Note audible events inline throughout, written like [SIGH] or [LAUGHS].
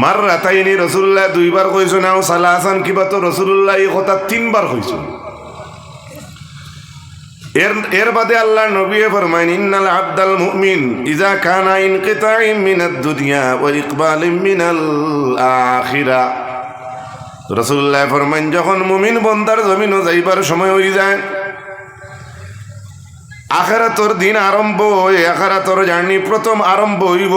মার রাতাইনি রসুল্লাহ দুইবার কইছো না সালাহান কিবা তো রসুল্লাহ এই কথা তিনবার কইছো এর এর বাদে আল্লাহ নবী ফরমাইন, ইন্নাল আব্দাল মুমিন ইজা কানা ইনকিতাইম মিনাদ দুনিয়া ওয়া ইকবালিম মিনাল আখিরা। রসুল্লাহ ফরমাইন, যখন মুমিন বন্দার জমিনও যাইবার সময় হয়ে যায়, আখেরাতর দিন আরম্ভ হয়ে আখেরাতর জার্নি প্রথম আরম্ভ হইব।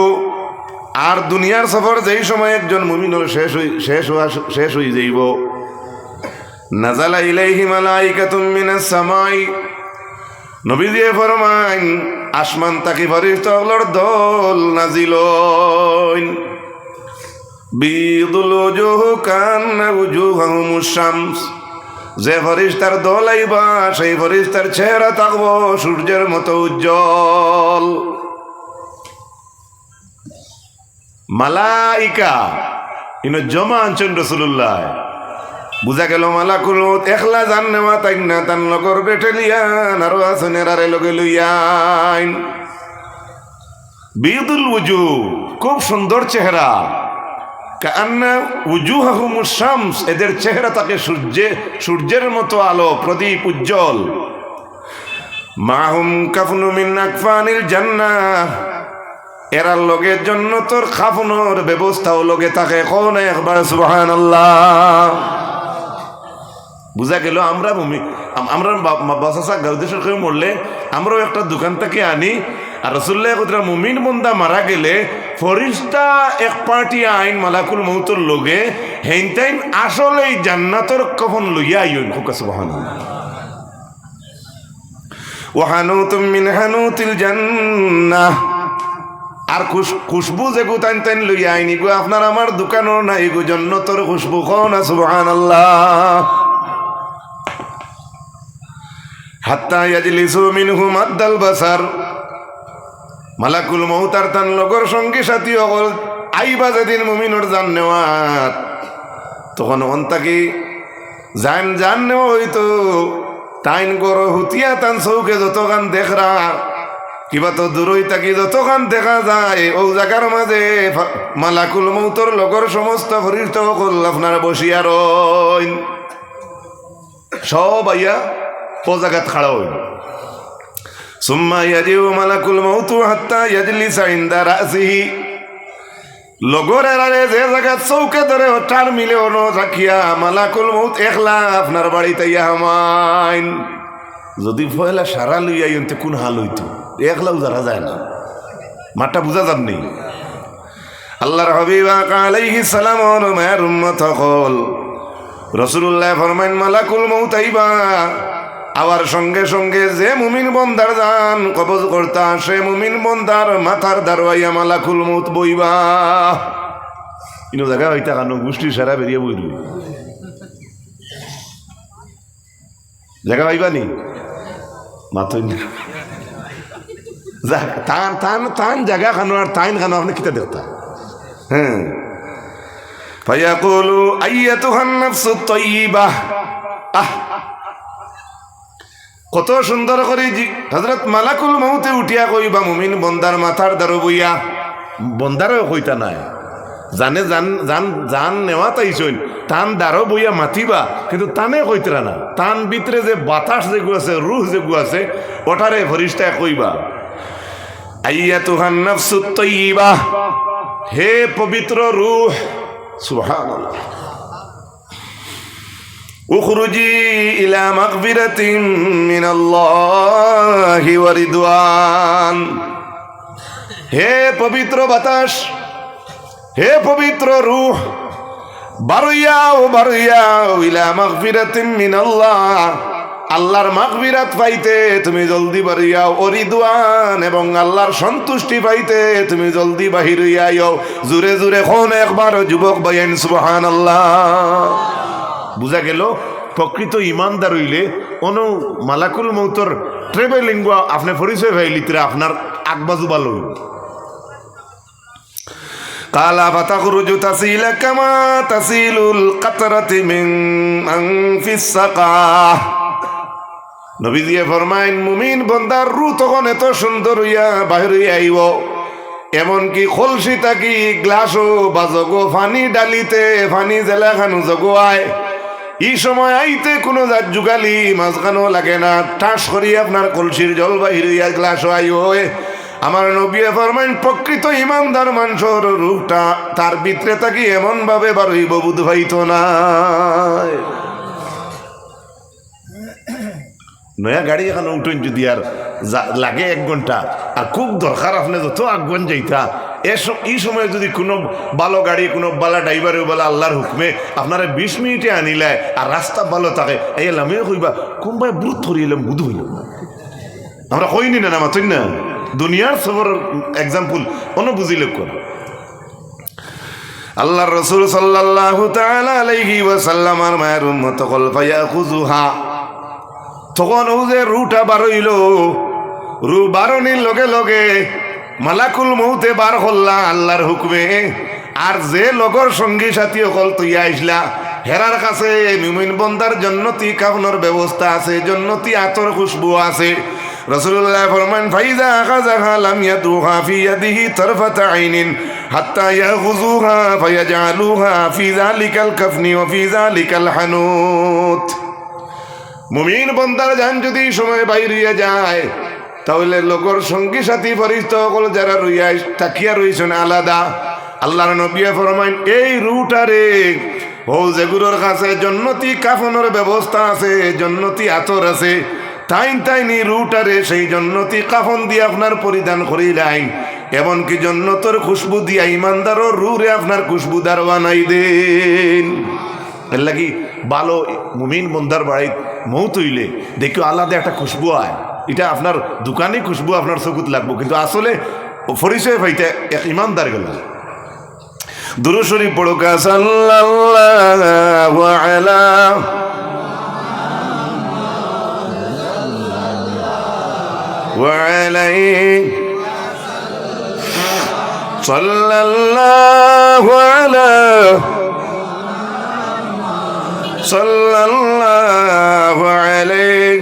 আর দুনিয়ার সফর যেই সময় একজন মুমিনর শেষ হই শেষ হওয়া শেষ হয়ে যাইব। নাজালা ইলাইহি মালাইকাতুম মিনাস সামাই। নবী দিয়ে ফরমাইন, আসমান তাকি ফরিস্তগলর দল নাজিল বিদুল ওজুহ কান্না উজুহাহুম শামস। যে ফরিস্তার দল আইবা, সেই ফরিস্তার চেহারা থাকব সূর্যের মতো উজ্জ্বল। মালাইকা। ইনো জমা আনছেন রসুল্লাহ বুঝা গেল মালা মালাকুল একলা জান নেওয়া তাই না তার লগর বেটেলিয়ান আরও আসনের আরে লগে লইয়াইন বিদুল উজু, খুব সুন্দর চেহারা। কান্না উজু শামস, এদের চেহারা তাকে সূর্যে, সূর্যের মতো আলো, প্রদীপ উজ্জ্বল। মাহুম কাফনু মিন আকফানিল জান্নাহ। এরার লগের জন্য তোর খাফনোর ব্যবস্থাও লগে থাকে কোন একবার সুবহান আল্লাহ বুঝা গেল আমরা আমরা বাসাসা গাউদেশের কেউ মরলে আমরাও একটা দোকান থেকে আনি, আর রসুল্লাহ কোথাও মুমিন বন্দা মারা গেলে ফরিস্তা এক পার্টি আইন মালাকুল মৌতর লগে হেনটাইন আসলে জান্নাতর কখন লইয়া আইন খুকা সুবহান ওহানুতুম মিন হানুতিল জান্নাহ। আর খুশ- খুশবু যে গো তাইন লইয়া আইনি গো, আপনার আমার দোকানও নাই গো, জন্নতর খুশবু খন সুবহান আল্লাহ হাত্তা ইয়াজলিসু মিনহু মাদ্দাল বাসার। মালাকুল মৌতার তান লগর সঙ্গী সাথী অকল, আইবা যেদিন মুমিনর জান নেওয়াত। তখন অন্তাকি জান জান নেওয়া হইতো, তাইন গর হুতিয়া তান চৌকে যতগান দেখরা কিবা তো দূরই তাকি যতখান দেখা যায় ও জায়গার মাঝে মালাকুল মৌতর লগর সমস্ত ফরিষ্ট সকল আপনার বসিয়া রইন সব আইয়া ও জায়গাত খাড়া হইল। সুম্মা ইয়াজিউ মালাকুল মৌতু হাত্তা ইয়াজলিসা ইনদা রাসিহি লগর এরারে যে জায়গা চৌকে ধরে টার মিলে অন রাখিয়া মালাকুল মৌত একলা আপনার বাড়িতে ইয়া হামাইন। যদি পয়লা সারা লইয়া ইয়ন্তে কোন হাল হইতো? একলাও যারা যায় না। মাঠটা বুঝা যান নেই আল্লাহর হবিবা আলাইহি সালাম মায়ের উম্মত হল। রসুল্লাহ ফরমাইন, মালাকুল মৌত আইবা। আবার সঙ্গে সঙ্গে যে মুমিন বন্দার যান কবজ করতা, সে মুমিন বন্দার মাথার দারোয়াইয়া মালাকুল মৌত বইবা। ইনো জায়গা হইতা কানো গোষ্ঠী সারা বেরিয়ে বইল। জায়গা পাইবা নি? মাথই না যাক তান তান তান জায়গা খানো আর তাইন খানো আপনি কিতা দেখতা হ্যাঁ فيقول أيتها النفس الطيبة আহ কত সুন্দর করে হজরত মালাকুল মৌতে উঠিয়া কইবা মুমিন বন্দার মাথার দ্বারো বইয়া বন্দারও কইতা নাই জানে জান জান জান নেওয়া তাই শৈন তান দারো বইয়া মাতিবা, কিন্তু তানে কইতরা না। তান ভিতরে যে বাতাস যে আছে রুহ যে আছে ওটারে ভরিষ্ঠা কইবা আইয়া তুহান নফসু তৈবা হে পবিত্র রুহ সুহান উখরুজি ইলা মাগফিরাতিন ওয়া রিদওয়ান হে পবিত্র বাতাস হে পবিত্র রূহ, বারুইয়াও বারুইয়াও, ইলা মাগফিরাতিন মিনাল্লাহ। আল্লাহর মাগফিরাত পাইতে তুমি জলদি বাড়িয়াও অরিদুয়ান এবং আল্লাহর সন্তুষ্টি পাইতে তুমি জলদি বাহির হইয়াও জুরে জুরে কোন একবার যুবক বাইন সুবহানাল্লাহ। বুঝা গেল? প্রকৃত ইমানদার হইলে অনু মালাকুল মৌতর ট্রেভেলিং আপনি পরিচয় ভাইলিতরা আপনার আগবাজু ভালো হইল قال فتخرج تسيل كما تسيل القطرة من أنف السقاه নবী দিয়ে ফরমাইন মুমিন বন্দার রু তখন এত সুন্দর হইয়া বাহির হইয়া আইব এমনকি খলসি থাকি গ্লাসও বাজগো ফানি ডালিতে ফানি জেলা খানু জগোয়ায় এই সময় আইতে কোনো জাত যুগালি মাঝখানো লাগে না ঠাস করি আপনার কলসির জল বাহির হইয়া গ্লাস আই হয়ে আমার নবিয়ে ফরমাইন, প্রকৃত ইমানদার মানুষের রূপটা তার ভিতরে থাকি এমন ভাবে বারইব বুধ হইত না। নয়া গাড়ি এখন উঠুন যদি আর লাগে এক ঘণ্টা। আর খুব দরকার আপনি যত আগুন যাইতা। এই সময় যদি কোনো ভালো গাড়ি, কোনো বালা ড্রাইভারে বলে আল্লাহর হুকমে আপনারা বিশ মিনিটে আনিলে আর রাস্তা ভালো থাকে, এই আমিও কইবা কোনবাই বুধ ধরিলাম বুধ হইল। আমরা কইনি না মাতুন না। দুনিয়ার সবর এক্সাম্পল অন্য বুঝিলে কোন। আল্লাহ রসুল তাআলা আলাইহি ওয়াসাল্লাম আর মায়ের উম্মত কল ফায়াখুযুহা তখন ও যে রুটা বারইল রু বারনির লগে লগে মালাকুল মৌতে বার হল্লা আল্লাহর হুকমে। আর যে লগর সঙ্গী সাথী অকল তুইয়া আইসলা, হেরার কাছে মিমিন বন্দার জন্নতি কাফনের ব্যবস্থা আছে জন্নতি আতর খুশবু আছে। রসুল্লাহ ফরমান, ফাইজা আখাযাহা লাম ইয়াদুহা ফি ইয়াদিহি তারফাতা আইনিন হাত্তা ইয়াখুযুহা ফায়াজআলুহা ফি যালিকাল কাফনি ওয়া ফি যালিকাল হানুত। মুমিন বন্দার যান যদি সময় বাইরিয়া যায়, তাহলে লোকর সঙ্গী সাথী পরিচিত সকল যারা রইয়া তাকিয়া রইছেন আলাদা। আল্লাহর নবিয়া ফরমাইন, এই রুটারে ও যেগুলোর কাছে জন্নতি কাফনের ব্যবস্থা আছে, জন্নতি আতর আছে তাইন তাইনি রুটারে সেই জন্নতি কাফন দিয়ে আপনার পরিধান করিলাইন এমনকি জন্নতর খুশবু দিয়া ইমানদারও রুরে আপনার খুশবুদার বানাই দেন। লাগি ভালো মুমিন বন্দার বাড়িত মৌ তুইলে, দেখিও আলাদা একটা খুশবু আয়। এটা আপনার দোকানে খুশবু আপনার চকুত লাগবো, কিন্তু আসলে পরিচয় পাইতে এক ইমানদার গেল। দুরু শরীফ পড়োকা সাল্লাল্লাহু وعليه صلى الله على صلى الله عليه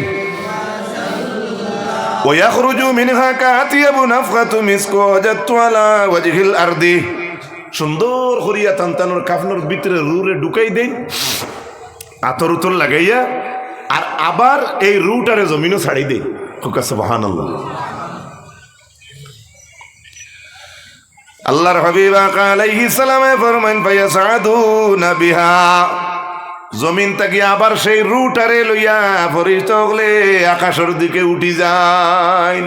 ويخرج منها كاتيب نفخة مسك وجدت على وجه الأرض সুন্দর করিয়া তান্তানোর কাফনোর ভিতরে রুরে ঢুকাই দেন আতর উতর লাগাইয়া আর আবার এই রুটারে জমিনও ছাড়ি দেয় জমিন তাকি আবার সেই রুটারে লইয়া ফরিস্ত হলে আকাশের দিকে উঠি যায়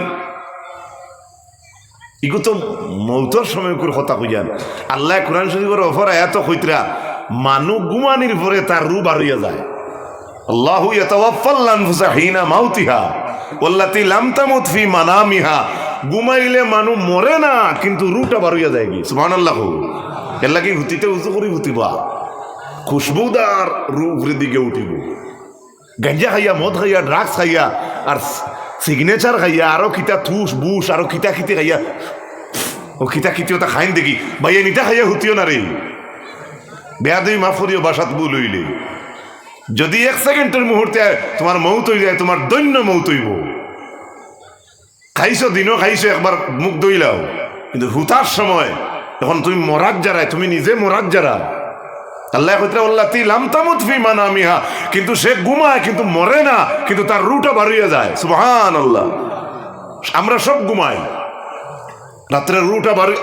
ইগো তো মৌতর সময় করে কথা কইয়ান আল্লাহ কোরআন শরীফের অফর এত কইতরা মানুষ গুমানির পরে তার রু বার হইয়া যায়। ফি মানামিহা। না, কিন্তু খুশবুদার রু দিকে উঠিব। গাঞ্জা খাইয়া, মদ খাইয়া, ড্রাগস খাইয়া, আর সিগনেচার খাইয়া, আরও কিতা থুস, বুস, আরও কিতা খিতে খাইয়া। ও কিতা খিতে ওটা খাইন দেখি। ভাইয়া নিটা খাইয়া হুতিও না রে। বেয়া দুই মাফ বাসাত বু লইলে। যদি এক সেকেন্ডের মুহূর্তে তোমার মৌত হয়ে যায়, তোমার দৈন্য মৌত হইব। খাইছো, দিনও খাইছো, একবার মুখ দইলাও কিন্তু হুতার সময়, যখন তুমি মরাত যারায় তুমি নিজে মরাত যারা, আল্লাহ কইতে আল্লাহ তি লামতামুত ফি মানামিহা। কিন্তু সে ঘুমায়, কিন্তু মরে না, কিন্তু তার রুটা বাড়িয়ে যায়। সুবহান আল্লাহ আমরা সব ঘুমাই। রাত্রে রুটা বাড়ি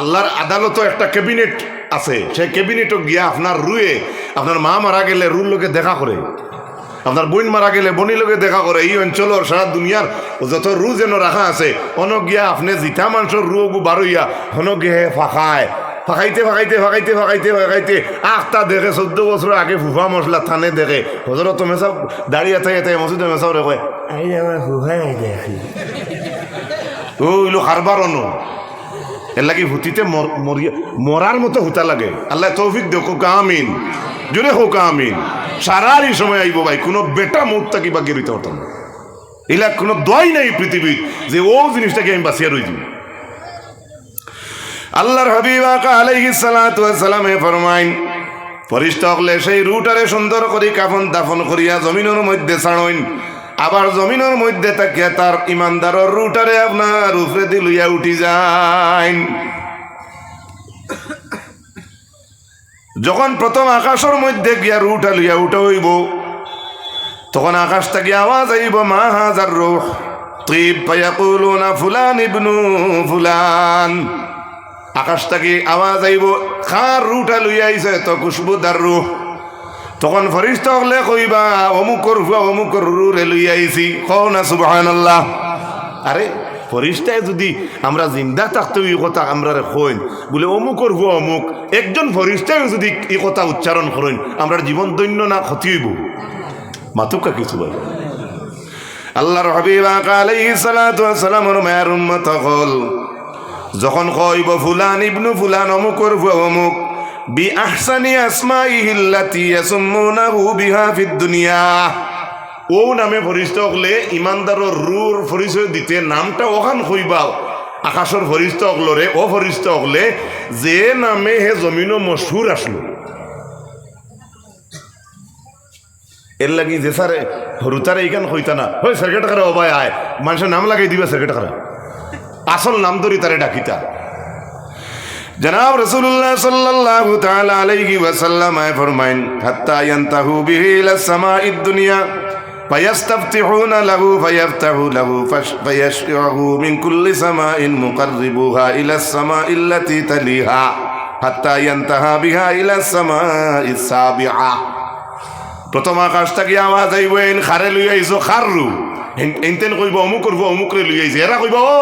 আল্লাহর আদালতও একটা ক্যাবিনেট আছে সেই ক্যাবিনেটও গিয়া আপনার রুয়ে আপনার মা মারা গেলে রুর লোকে দেখা করে আপনার বোন মারা গেলে বনি লোকে দেখা করে এই অঞ্চলের সারা দুনিয়ার যত রু যেন রাখা আছে অন গিয়া আপনি জিঠা মানুষের রু বারইয়া হন গিয়ে ফাঁকায় ফাঁকাইতে ফাঁকাইতে ফাঁকাইতে ফাঁকাইতে ফাঁকাইতে আখটা দেখে চোদ্দ বছর আগে ফুফা মশলা থানে দেখে হজরত মেসাব দাঁড়িয়ে থাকে তাই মসজিদে মেসাও রেখে আমার ফুফাই দেখি ও ইলো হারবার অন্য এর লাগে হুতিতে মরার মতো হুতা লাগে। আল্লাহ তৌফিক দেও কোকা আমিন। জোরে হোক আমিন। সারারই সময় আইব ভাই, কোনো বেটা মুখ থাকি বা গেরিতে হতাম এলা কোনো দোয়াই নাই পৃথিবীর যে ও জিনিসটাকে আমি বাঁচিয়ে রইছি। আল্লাহর হাবিব আকা আলাইহি সালাতু সালামে ফরমাইন, ফরিস্ত হলে সেই রুটারে সুন্দর করি কাফন দাফন করিয়া জমিনের মধ্যে ছাড়ইন। আবার জমিনের মধ্যে থাকিয়া তার ইমানদার রুটারে আপনার উপরে দিলুইয়া উঠি যায় যখন প্রথম আকাশের মধ্যে গিয়া রুটা লইয়া উঠে হইব, তখন আকাশ থেকে আওয়াজ আইব, মা হাজার রোহ তিব পাইয়া ফুলান ইবনু ফুলান। আকাশ থেকে আওয়াজ আইব খা রুটা লইয়া তো খুশবুদার রোহ। তখন ফরিস্ত হলে কইবা, অমুকর হুয়া অমুকর রুরে লইয়া আইছি। কও না, সুবহানাল্লাহ। আরে, ফরিস্তায় যদি আমরা জিন্দা থাকতে এই কথা আমরা কইন, বলে অমুকর হুয়া অমুক, একজন ফরিস্তায় যদি এই কথা উচ্চারণ করেন আমরা জীবন দৈন্য না ক্ষতি হইব। মাতুকা কিছু বলে। আল্লাহর হাবিব আলাইহিস সালাতু ওয়াস সালামের মায়ের উম্মত হল, যখন কইব, ফুলান ইবনু ফুলান, অমুকর হুয়া অমুক বি আহসানি আসমাইহিল্লাতি ইয়াসুমুনাহু বিহা ফিদ দুনিয়া। ও নামে ফরিস্ত হলে ইমানদারর রুর পরিচয় দিতে নামটা ওখান কইবা আকাশর ফরিস্ত হলরে ও ফরিস্ত হলে যে নামে হে জমিনও মশহুর আসলো। এর লাগি যে স্যারে হরুতারে এইখান হইতা না। হয় সেক্রেটারে অবায় আয়। মানুষের নাম লাগাই দিবে সেক্রেটারে আসল নাম ধরি তারে ডাকিতা। জনাব রসুল্লাহ সাল্লাল্লাহু তাআলা আলাইহি ওয়াসাল্লাম আয় ফরমাইন হাত্তা ইয়ান্তাহু বিহি ইলা সামাঈদ দুনিয়া فيستفتحون له فيفتح له فش- فيشرعه من كل سماء مقربوها إلى السماء التي تليها حتى ينتهى بها إلى السماء السابعة প্রথম আকাশ থেকে আওয়াজ আইব এন খারে লই আইছো খাররু এনতেন কইব অমুক করব অমুক রে লই আইছে এরা কইব ও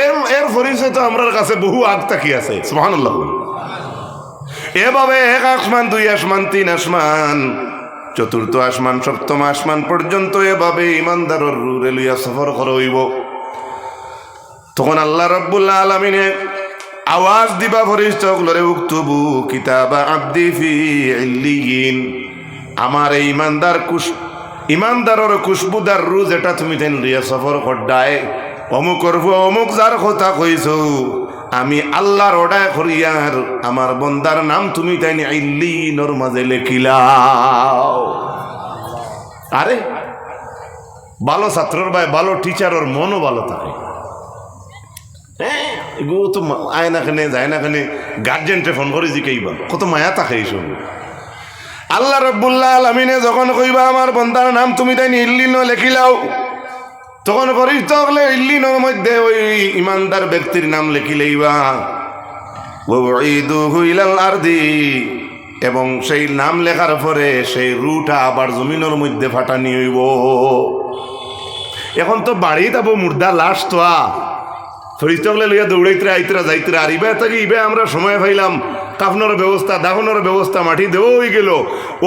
এর এর পরিচয় তো আমরার কাছে বহু আগ তাকি আছে, সুবহানাল্লাহ। এভাবে এক আসমান, দুই আসমান, তিন আসমান, চতুর্থ আসমান, সপ্তম আসমান পর্যন্ত এভাবে ইমানদারর রুরে লইয়া সফর হইব। তখন আল্লাহ রব্বুল্লাহ আলমিনে আওয়াজ দিবা ফরিস্ত গুলোরে উক্তুবু কিতাবা আব্দি ফি ইল্লিয়িন। আমার এই ইমানদার কুশ, ইমানদারর খুশবুদার রু যেটা তুমি তেন লিয়া সফর করডায় অমুক করব অমুক যার কথা কইছো। আমি আল্লাহর ওডায় করিয়ার আমার বন্দার নাম তুমি তাই ইল্লিনর মাঝে লেখিলাও আরে, ভালো ছাত্রর ভাই, ভালো টিচারর মনও ভালো থাকে। হ্যাঁ এগুলো তো আয় না কেনে যায় না কেনে গার্জেনটে ফোন করে জিকাইবা কত মায়া থাকে এইসব। আল্লাহ রব্বুল্লাহ আলমিনে যখন কইবা, আমার বন্দার নাম তুমি তাই ইল্লিন লেখিলাও তখন ফরিস্ত হলে ইল্লিনের মধ্যে ওই ইমানদার ব্যক্তির নাম লেখিলেইবা ওয়াইদুহু ইলাল আরদি। এবং সেই নাম লেখার পরে সেই রুটা আবার জমিনের মধ্যে ফাটানি হইব। এখন তো বাড়ি যাব মুর্দা লাশ তো আ। ফরিস্তকলে লইয়া দৌড়াইতরা, আইতরা, যাইতরা আর ইবে থাকি, ইবে আমরা সময় পাইলাম। কাফনের ব্যবস্থা দাহনের ব্যবস্থা মাটি দেওয়া হয়ে গেল।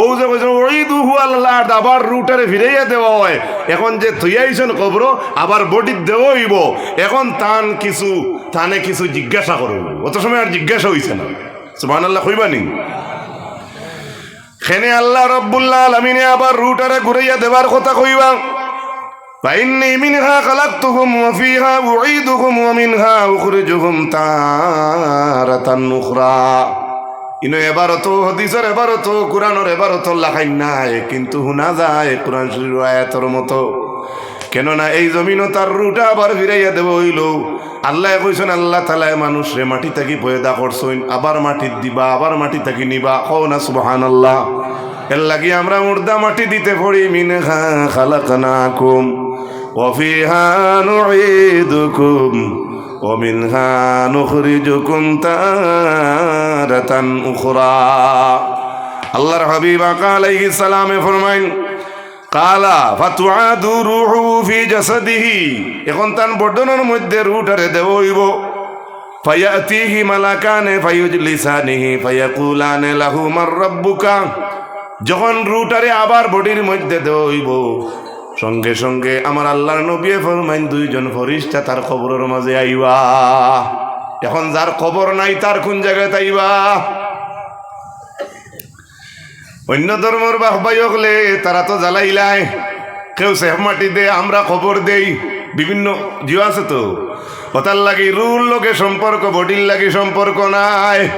ও যে কইছেন ওই দুহু আল্লাহ আবার রুটারে ফিরাইয়া দেওয়া হয়। এখন যে থইয়াইছেন কবর, আবার বডির দেওয়া হইব এখন তান কিছু, তানে কিছু জিজ্ঞাসা করব অত সময় আর জিজ্ঞাসা হইছে না। সুবাহ আল্লাহ কইবানি খেনে আল্লাহ রব্বুল্লাহ আলমিনে আবার রুটারে ঘুরাইয়া দেবার কথা কইবা। فإني منها خلقتهم وفيها أعيدهم ومنها أخرجهم تارة أخرى ইনো এবারও তো হদিসের এবারও তো কোরআনের এবারও তো লাখাই নাই কিন্তু শুনা যায় কোরআন শরীর আয়াতর মতো কেননা এই জমিনও তার রুটা আবার ফিরাইয়া দেব হইল আল্লাহ কইছেন আল্লাহ তালায় মানুষ রে মাটি থাকি পয়দা করছেন আবার মাটির দিবা আবার মাটি থাকি নিবা কও না সুবহান আল্লাহ এর লাগি আমরা উর্দা মাটি দিতে পড়ি মিনে খালাকানা কুম অফিহা নুইদুকুম অমিনহা নুখরিজুকুম তারাতান উখরা। আল্লাহর হাবিব আকা আলাইহিস সালামে ফরমাইন, কালা ফাতুআদু রুহু ফি জাসাদিহি, এখন তান বর্ধনের মধ্যে রুটারে দেব হইব ফায়াতিহি মালাকানে ফায়ুজলিসানিহি, ফায়াকুলানে লাহু মার রাব্বুকা যখন রুটারে আবার বডির মধ্যে দেব হইব সঙ্গে সঙ্গে আমার আল্লাহর নবী ফরমাইন, দুইজন ফরিস্তা তার কবরের মাঝে আইবা। এখন যার খবর নাই, তার কোন জায়গায় তাইবা? অন্য ধর্মর বাহবাই হলে তারা তো জ্বালাইলাই কেউ সেহ মাটি দে, আমরা খবর দেই। বিভিন্ন জিও আছে তো? ওতার লাগি রুল লোকে সম্পর্ক, বডির লাগি সম্পর্ক নাই।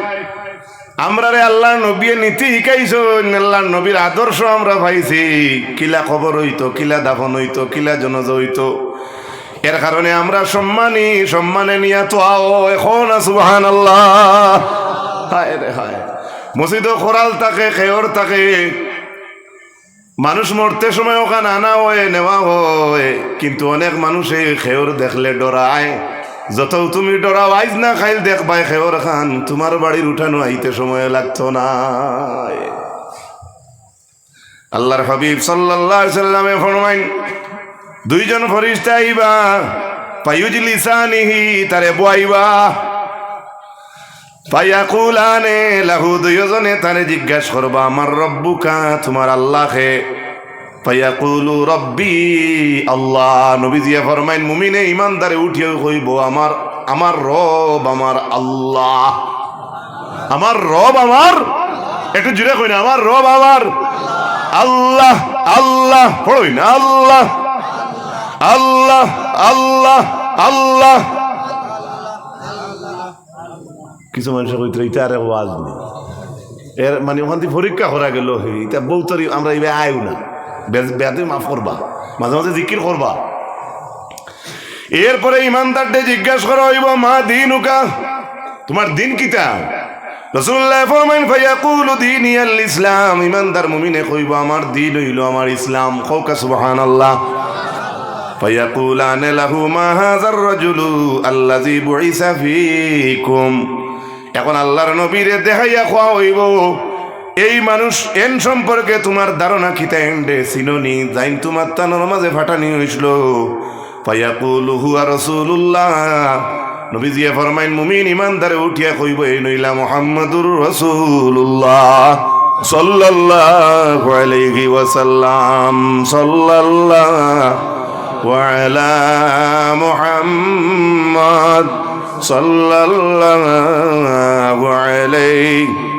আমরা রে আল্লাহ নবীর নীতি শিকাইছো আল্লাহ নবীর আদর্শ আমরা পাইছি। কিলা খবর হইতো, কিলা দাফন হইতো, কিলা জনজ হইতো। এর কারণে আমরা সম্মানী, সম্মানে নিয়া তো আও এখন সুবহান আল্লাহ হায় রে হায়। মসজিদও খোরাল থাকে, খেয়র থাকে। মানুষ মরতে সময় ওখানে আনা হয়, নেওয়া হয়। কিন্তু অনেক মানুষে খেয়র দেখলে ডরায়। যত তুমি ডরাও আইজ না খাইল দেখবাই খেয়র খান, তোমার বাড়ির উঠানো আইতে সময় লাগতো না। আল্লাহর হাবিব আলাইহি সাল্লামে ফরমাইন, দুইজন ফরিস্তা আইবা পায়ুজ লিসানিহি, তারে বয়াইবা। পায়াকুলানে লাহু দুইজনে তারে জিজ্ঞাসা করবা, আমার রব্বুকা, তোমার আল্লাহকে। পায়াকুলু রব্বি, আল্লাহ নবীজিয়া ফরমাইন, মুমিনে ইমানদারে উঠিয়ে কইব, আমার আমার রব আমার আল্লাহ। আমার রব আমার, একটু জুড়ে কই না আমার রব আমার আল্লাহ আল্লাহ পড়ই না আল্লাহ আল্লাহ আল্লাহ আল্লাহ। কিছু মানুষের কইতে এটা আর ওয়াজ নেই। এর মানে ওখান থেকে পরীক্ষা করা গেল এটা বউতরি আমরা এবার আয়ও না। বেয়াদি মাফ করবা। মাঝে মাঝে জিকির করবা। এরপরে ইমানদারটে জিজ্ঞাসা করা হইব, মা দিন উকা তোমার দিন কিতা? রসুল্লাহ ফরমাইন, ফায়াকুল দিন ইয়াল ইসলাম। ইমানদার মুমিনে কইব, আমার দিন হইল আমার ইসলাম। ভাইয়া সুবহানাল্লাহ। ফায়াকুলান লাহু মা হাযার রাজুলু আল্লাযী বুইসা ফীকুম। এখন আল্লাহর নবীরে দেখাইয়া খাওয়া হইব। এই মানুষ এন সম্পর্কে তোমার ধারণা খিতা এন্ডে সিনোনি, যাইন তোমার তানোর মাঝে ফাটানি হয়েছিল পাইয়াকুল হুয়া রসুল্লাহ নবীজিয়া ফরমাইন, মুমিন ইমানদারে উঠিয়া কইব এই নইলা মোহাম্মদুর রসুল্লাহ সাল্লাল্লাহু আলাইহি ওয়াসাল্লাম, সাল্লাল্লাহু আলা মুহাম্মদ সাল্লাল্লাহু আলাইহি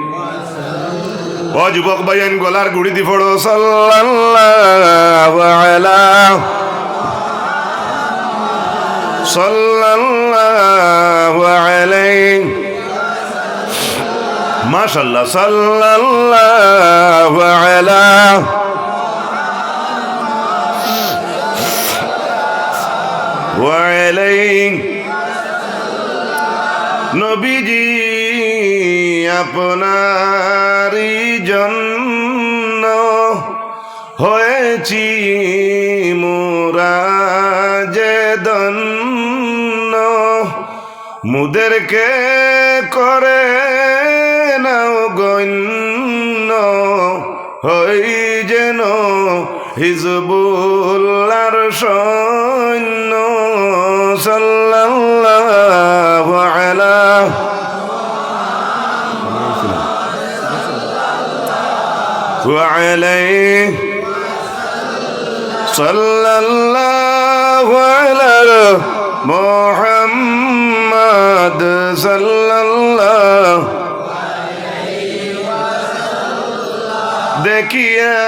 ও যুবক বাইন গলার গুড়ি দি ফোড়ো সাল্লাল্লাহু আলা সাল্লাল্লাহু নবীজি আপনারই জন্য হয়েছি মোরা যে দন্য মুদেরকে করে নাও গণ্য। হই যেন হিজবুল্লার সৈন্য সাল্লাল্লাহু আলা وعليه صلى الله على محمد صلى الله দেখিয়া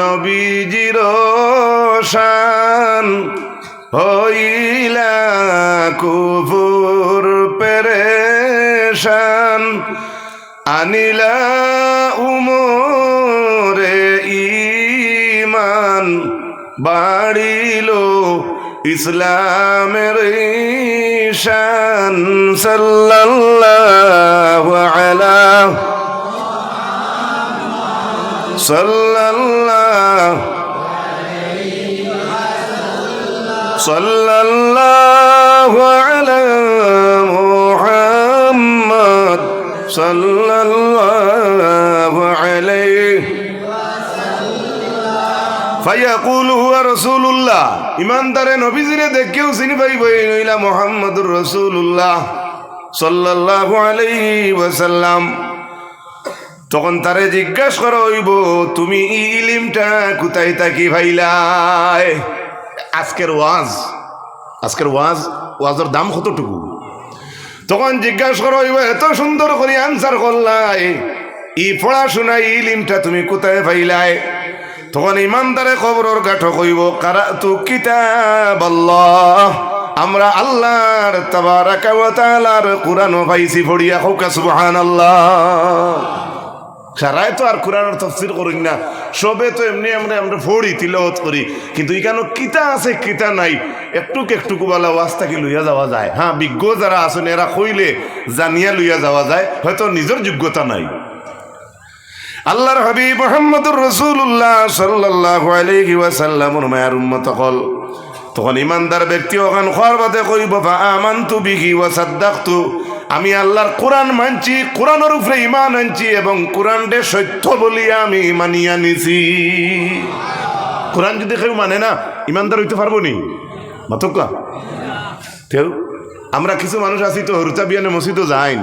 নবীজির শান হইলা কুফুর পেরেশান আনিলা উমরে ইমান বাড়িল ইসলামের শান সাল্লাল্লাহু আলা সাল্লাল্লাহু সাল্লাল্লাহু আলা মুহাম্মদ সাল্লাল্লাহু আলাইহি চিনি নইলা তখন তারে জিজ্ঞাসা করা তুমি ইলিমটা কোথায় তাকি ভাইলাই? আজকের ওয়াজ আজকের ওয়াজ, ওয়াজের দাম কতটুকু? তখন জিজ্ঞাসা করা এত সুন্দর করে আনসার করলাই। ই পড়াশোনা ইলিমটা তুমি কোথায় পাইলাই? তখন ইমানদারে খবরের গাঠো কইব কারা তু কিতাব আমরা আল্লাহর তাবারাকা ওয়া তাআলার কোরআন পাইছি পড়িয়া হোক সুবহানাল্লাহ। সারাই তো আর কোরআনের তফসির করি না, সবে তো এমনি আমরা আমরা পড়ি, তিলওয়াত করি। কিন্তু এখানে কিতা আছে, কিতা নাই, একটুক একটুকু বলা ওয়াস্তা কি লইয়া যাওয়া যায়। হ্যাঁ বিজ্ঞ যারা আছেন, এরা কইলে জানিয়া লইয়া যাওয়া যায়, হয়তো নিজের যোগ্যতা নাই। আল্লাহর হাবিব মোহাম্মদুর রসুল্লাহ সাল্লাহ আলাইহি ওয়াসাল্লামর মায়ার উম্মত হল তখন ইমানদার ব্যক্তি ওখান খোয়ার বাদে কইব আমান্তু বিহি ওয়া সাদ্দাকতু। আমি আল্লাহর কোরআন মানছি, কোরআনের উপরে ইমান আনছি এবং কোরআনটে সত্য বলিয়া আমি মানিয়া নিছি। কোরআন যদি কেউ মানে না, ইমানদার হইতে পারব নি? মাতকা। তেও, আমরা কিছু মানুষ আছি তো হরুতা বিয়ানে মসজিদও যাইন।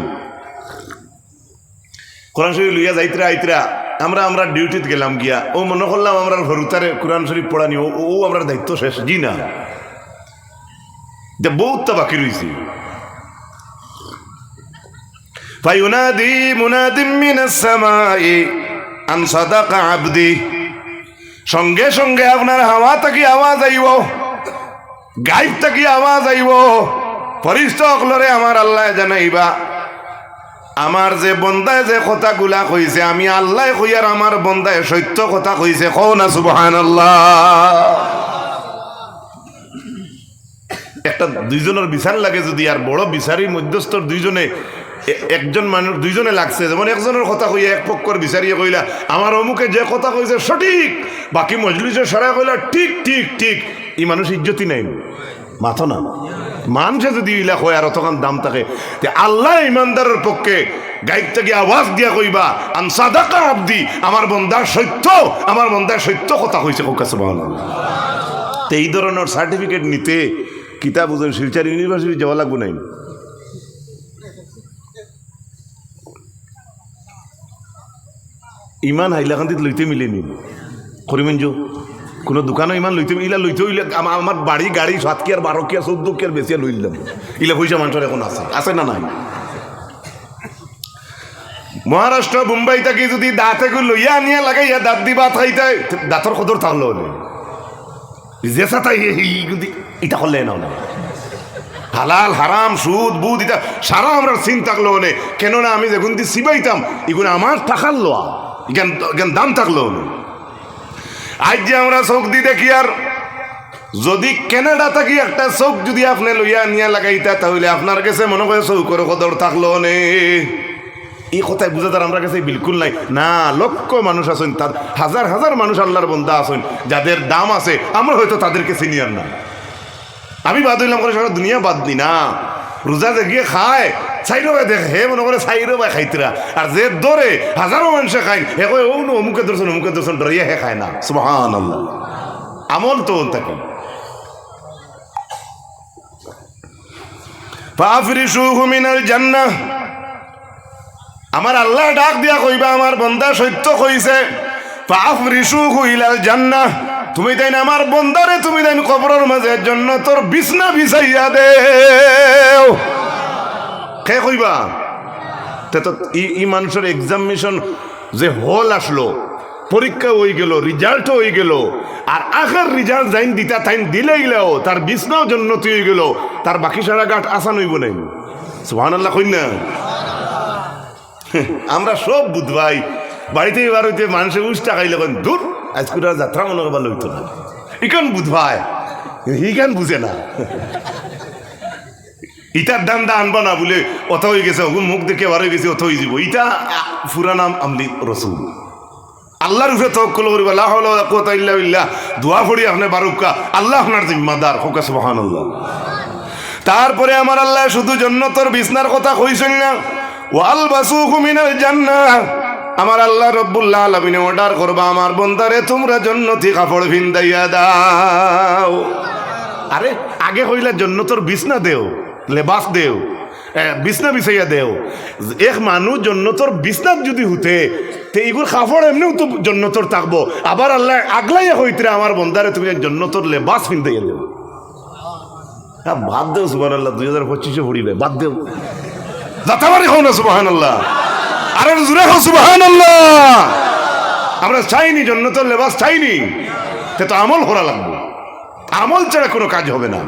কোরআন শরীফ লইয়া যাইতরা, আইতরা। আমরা আমরা ডিউটিতে গেলাম গিয়া। ও মনে করলাম আমরা ভরুতারে কোরআন শরীফ পড়ানি ও ও আমরা দায়িত্ব শেষ, জি না। যে বহুত বাকি রয়েছে ফাইউনাদি মুনাদিম মিনাস সামাই আন সাদাকা আবদি। সঙ্গে সঙ্গে আপনার হাওয়া থাকি আওয়াজ আইব। গাইব থাকি আওয়াজ আইব। ফরিষ্ঠ অকলরে আমার আল্লাহ জানাইবা। আমার যে বন্দায় যে কথাগুলা কইছে, আমি আল্লাহ কইয়ার আমার বন্দায় সত্য কথা কইছে, কও না সুবহান একটা দুইজনের বিচার লাগে যদি, আর বড় বিচারি মধ্যস্থর দুইজনে একজন মানুষ দুইজনে লাগছে। যেমন একজনের কথা কইয়া এক পক্ষর বিচারিয়ে কইলা, আমার অমুকে যে কথা কইছে সঠিক, বাকি মজলিসে সরাই কইলা ঠিক ঠিক ঠিক। এই মানুষ ইজ্জতি নাই। মাথো না মানুষে যদি ইলা কয় আর অতখান দাম থাকে। তে আল্লাহ ইমানদারের পক্ষে গাইড থেকে আওয়াজ দিয়া কইবা, আন সাদাকা আব্দি, আমার বন্দার সত্য, আমার বন্দার সত্য কথা কইছে সুবহানাল্লাহ। তো এই ধরনের সার্টিফিকেট নিতে কিতাব বুঝেন শিলচার ইউনিভার্সিটি যাওয়া লাগবো নাই? ইমান হাইলাকান্দিত লইতে মিলেনি। করিমেন যো কোনো দোকানও ইমান লইতে ইলা লইতে ইলা আমা- আমার বাড়ি, গাড়ি, সাত কি আর বারো কি আর চৌদ্দ কি আর বেশি লইলাম। ইলা পয়সা মানুষের এখন আছে। আছে না নাই? মহারাষ্ট্র, মুম্বাই থেকে যদি দাঁতে গু লইয়া আনিয়া লাগাইয়া দাঁত দি ভাত খাইতে দাঁতর কদর থাকল হলে। যে সাথে এটা করলে না হালাল, হারাম, সুদ বুদ এটা সারা আমরা চিন থাকল হলে কেননা আমি যখন দি সিবাইতাম এগুলো আমার টাকার লোয়া ইখান দাম থাকল হলে আজ যে আমরা চোখ দি দেখি আর। যদি কেনাডা থাকি একটা চোখ যদি আপনি লইয়া নিয়া লাগাইতা, তাহলে আপনার কাছে মনে করে চৌকর কদর থাকল নে? এই কথায় বুঝে তার আমরা কাছে বিলকুল নাই। না, লক্ষ মানুষ আছেন তার হাজার হাজার মানুষ আল্লাহর বন্ধা আছেন, যাদের দাম আছে, আমরা হয়তো তাদেরকে সিনিয়র না। আমি বাদ হইলাম করে সারা দুনিয়া বাদ দি না। রোজা যে গিয়ে খায়। চাইরো ভাই দেখে হে মনে করে চাইরো ভাই খাইতরা আর যে দরে হাজারো মানুষে খায় হে কয় ও নো অমুকে দর্শন অমুকে দর্শন ডরিয়া হে খায় না। সুবহান আল্লাহ আমল তো থাকে ফাফরিশুহু মিনাল জান্নাহ। আমার আল্লাহ ডাক দিয়া কইবা আমার বন্দা সত্য কইছে জান্নাহ। তুমি তাই না আমার বন্দারে তুমি তাই কবরের মাঝে জন্য তোর বিছনা বিছাইয়া দেও। কে কইবা? তে তো ই- মানুষের এক্সামিনেশন যে হল আসলো, পরীক্ষা হয়ে গেল রেজাল্ট হয়ে গেল, আর আখের রেজাল্ট যাইন দিতা তাইন দিলে গেলেও তার বিছনাও জন্য হয়ে গেল, তার বাকি সারা গাঠ আসান হইব নাই। সুহান আল্লাহ কই না? [LAUGHS] আমরা সব বুধবাই বাড়িতে এবার হইতে মানুষের উষ্টা খাইলে কন দূর আজকে যাত্রা মনে করবার লইতো না। ইকান বুধবাই ইকান বুঝে না। [LAUGHS] ইটার দাম দা আনবা না বলে অত হয়ে গেছে ওগুন মুখ দেখে বার হয়ে গেছে অত হয়ে যাব। ইটা ফুরা নাম আমলি রসুল। আল্লাহর উপরে তওয়াক্কুল করিবা কুওয়াতা ইল্লা দোয়া পড়ি আপনি বারুকা আল্লাহ আপনার জিম্মাদার, হোকা সুবহানাল্লাহ। তারপরে আমার আল্লাহ শুধু জন্নতর বিছনার কথা কইছেন না ওয়াল বাসুহু মিনাল জান্নাহ। আমার আল্লাহ রব্বুল্লাহ আলামিনে অর্ডার করবা, আমার বন্দারে তোমরা জন্নতি কাপড় ভিন্দাইয়া দাও। আরে, আগে কইলা জন্নতর বিছনা দেও। লেবাস দেও বিছনা বিছাইয়া দেও। এক মানুষ জন্নতর বিছনাত যদি হুতে, তে এগুর কাপড় এমনিও তো জন্নতর থাকব। আবার আল্লাহ আগলাইয়া হইতরে আমার বন্দারে তুমি জন্নতর লেবাস ভিন্দাইয়া দেও। হ্যাঁ বাদ দেও সুবাহ আল্লাহ দুই হাজার পঁচিশে পড়িবে, বাদ দেও। যাতাবারি হও না সুবাহান আল্লাহ আরে জুড়ে হো সুবাহান আল্লাহ আমরা চাইনি, জন্নতর লেবাস চাইনি। তে তো আমল করা লাগবে। আমল ছাড়া কোনো কাজ হবে না।